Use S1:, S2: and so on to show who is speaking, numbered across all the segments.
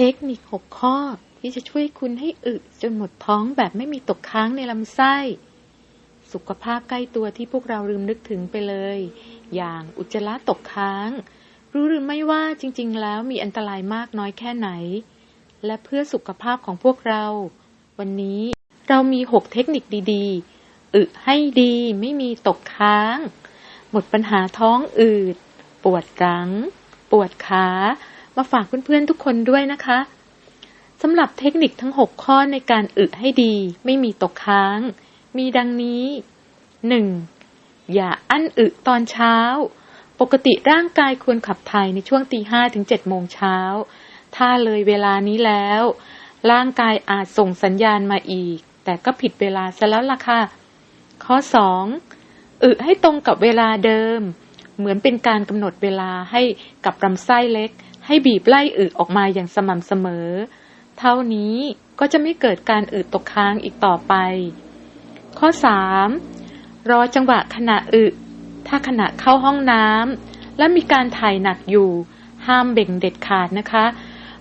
S1: เทคนิค6ข้อที่จะช่วยคุณให้อึจนหมดท้องแบบไม่มีตกค้างในลำไส้ สุขภาพใกล้ตัวที่พวกเราลืมนึกถึงไปเลย อย่างอุจจาระตกค้าง รู้หรือไม่ว่าจริง ๆ แล้วมีอันตรายมากน้อยแค่ไหน และเพื่อสุขภาพของพวกเรา วันนี้เรามี6เทคนิคดีๆ อึให้ดีไม่มีตกค้าง หมดปัญหาท้องอืด ปวดหลัง ปวดขา มาฝากเพื่อนๆทุกคนด้วยนะคะสำหรับเทคนิคทั้ง 6 ข้อในการอึให้ดี ไม่มีตกค้าง มีดังนี้ 1. อย่าอั้นอึตอนเช้า ปกติร่างกายควรขับถ่ายในช่วงตีห้ถึงเจ็ดโมงเช้า ถ้าเลยเวลานี้แล้ว ร่างกายอาจส่งสัญญาณมาอีก แต่ก็ผิดเวลาซะแล้วล่ะค่ะ ข้อ 2. อึให้ตรงกับเวลาเดิม เหมือนเป็นการกำหนดเวลาให้กับลำไส้เล็ก ให้บีบไล่อึออกมาอย่างสม่ำเสมอ เท่านี้ก็จะไม่เกิดการอึตกค้างอีกต่อไป ข้อ 3. รอจังหวะขณะอึ ถ้าขณะเข้าห้องน้ำและมีการถ่ายหนักอยู่ ห้ามเบ่งเด็ดขาดนะคะ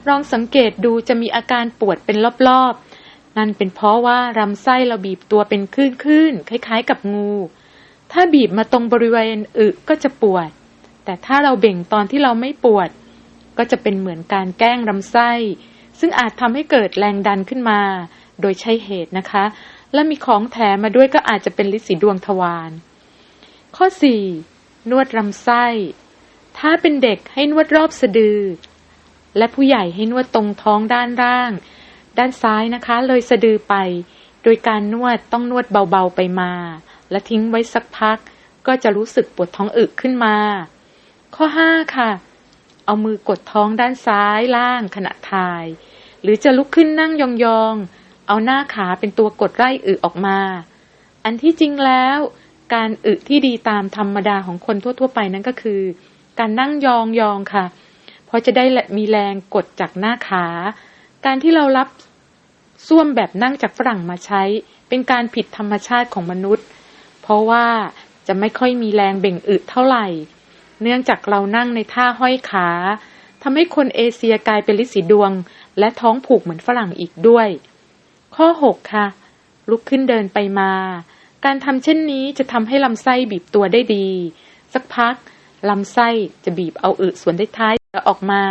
S1: ลองสังเกตดูจะมีอาการปวดเป็นรอบๆ นั่นเป็นเพราะว่าลำไส้เราบีบตัวเป็นคลื่นๆ คล้ายๆ กับงู ถ้าบีบมาตรงบริเวณอึก็จะปวด แต่ถ้าเราเบ่งตอนที่เราไม่ปวด ก็จะเป็นเหมือนการแกล้งลำไส้ ซึ่งอาจทำให้เกิดแรงดันขึ้นมา โดยใช่เหตุนะคะ และมีของแถมมาด้วยก็อาจจะเป็นลิสีดวงทวารข้อ 4. นวดลำไส้ ถ้าเป็นเด็กให้นวดรอบสะดือ และผู้ใหญ่ให้นวดตรงท้องด้านล่าง ด้านซ้ายนะคะ เลยสะดือไป โดยการนวดต้องนวดเบาๆไปมา และทิ้งไว้สักพัก ก็จะรู้สึกปวดท้องอึขึ้นมา ข้อ 5 ค่ะ เอามือกดท้องด้านซ้ายล่างขณะถ่าย หรือจะลุกขึ้นนั่งยองๆ เอาหน้าขาเป็นตัวกดไล่อึออกมา อันที่จริงแล้ว การอึที่ดีตามธรรมดาของคนทั่ว ๆ ไปนั่นก็คือ การนั่งยองๆค่ะ เพราะจะได้มีแรงกดจากหน้าขา การที่เรารับส้วมแบบนั่งจากฝรั่งมาใช้ เป็นการผิดธรรมชาติของมนุษย์ เพราะว่าจะไม่ค่อยมีแรงเบ่งอึเท่าไหร่ เนื่องจากเรานั่งในท่าห้อยขาทำให้คนเอเชียกลายเป็นลิสีดวง และท้องผูกเหมือนฝรั่งอีกด้วย ข้อ 6 ค่ะ ลุกขึ้นเดินไปมา การทำเช่นนี้จะทำให้ลำไส้บีบตัวได้ดี สักพักลำไส้จะบีบเอาอึส่วนท้ายๆออกมา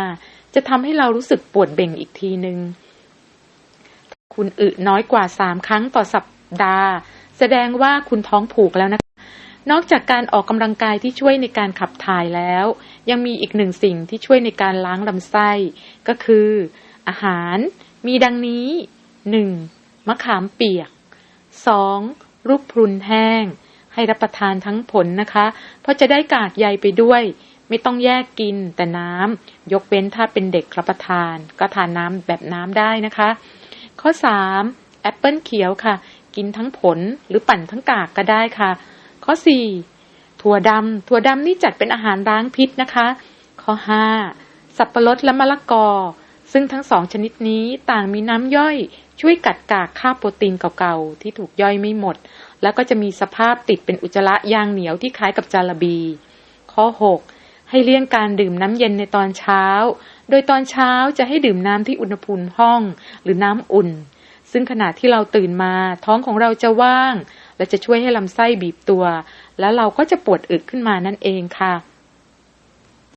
S1: จะทำให้เรารู้สึกปวดเบ่งอีกทีหนึ่งคุณอึน้อยกว่า3ครั้งต่อสัปดาห์ แสดงว่าคุณท้องผูกแล้วนะคะ นอกจากการออกกำลังกายที่ช่วยในการขับถ่ายแล้ว ยังมีอีกหนึ่งสิ่งที่ช่วยในการล้างลำไส้ ก็คือ อาหารมีดังนี้ 1. มะขามเปียก 2. ลูกพรุนแห้ง ให้รับประทานทั้งผลนะคะ เพราะจะได้กากใยไปด้วย ไม่ต้องแยกกินแต่น้ำยกเว้นถ้าเป็นเด็กรับประทาน ก็ทานน้ำแบบน้ำได้นะคะ ข้อ 3. แอปเปิลเขียวค่ะ กินทั้งผลหรือปั่นทั้งกากก็ได้ค่ะ ข้อ 4. ถั่วดำถั่วดำนี่จัดเป็นอาหารล้างพิษนะคะ ข้อ 5. สับปะรดและมะละกอ ซึ่งทั้งสองชนิดนี้ต่างมีน้ำย่อย ช่วยกัดกากค่าโปรตีนเก่าๆ ที่ถูกย่อยไม่หมด แล้วก็จะมีสภาพติดเป็นอุจจาระยางเหนียวที่คล้ายกับจาระบี ข้อ 6. ให้เลี่ยงการดื่มน้ำเย็นในตอนเช้า โดยตอนเช้าจะให้ดื่มน้ำที่อุณหภูมิห้อง หรือน้ำอุ่นซึ่งขณะที่เราตื่นมาท้องของเราจะว่าง และจะช่วยให้ลำไส้บีบตัว แล้วเราก็จะปวดอึขึ้นมานั่นเองค่ะ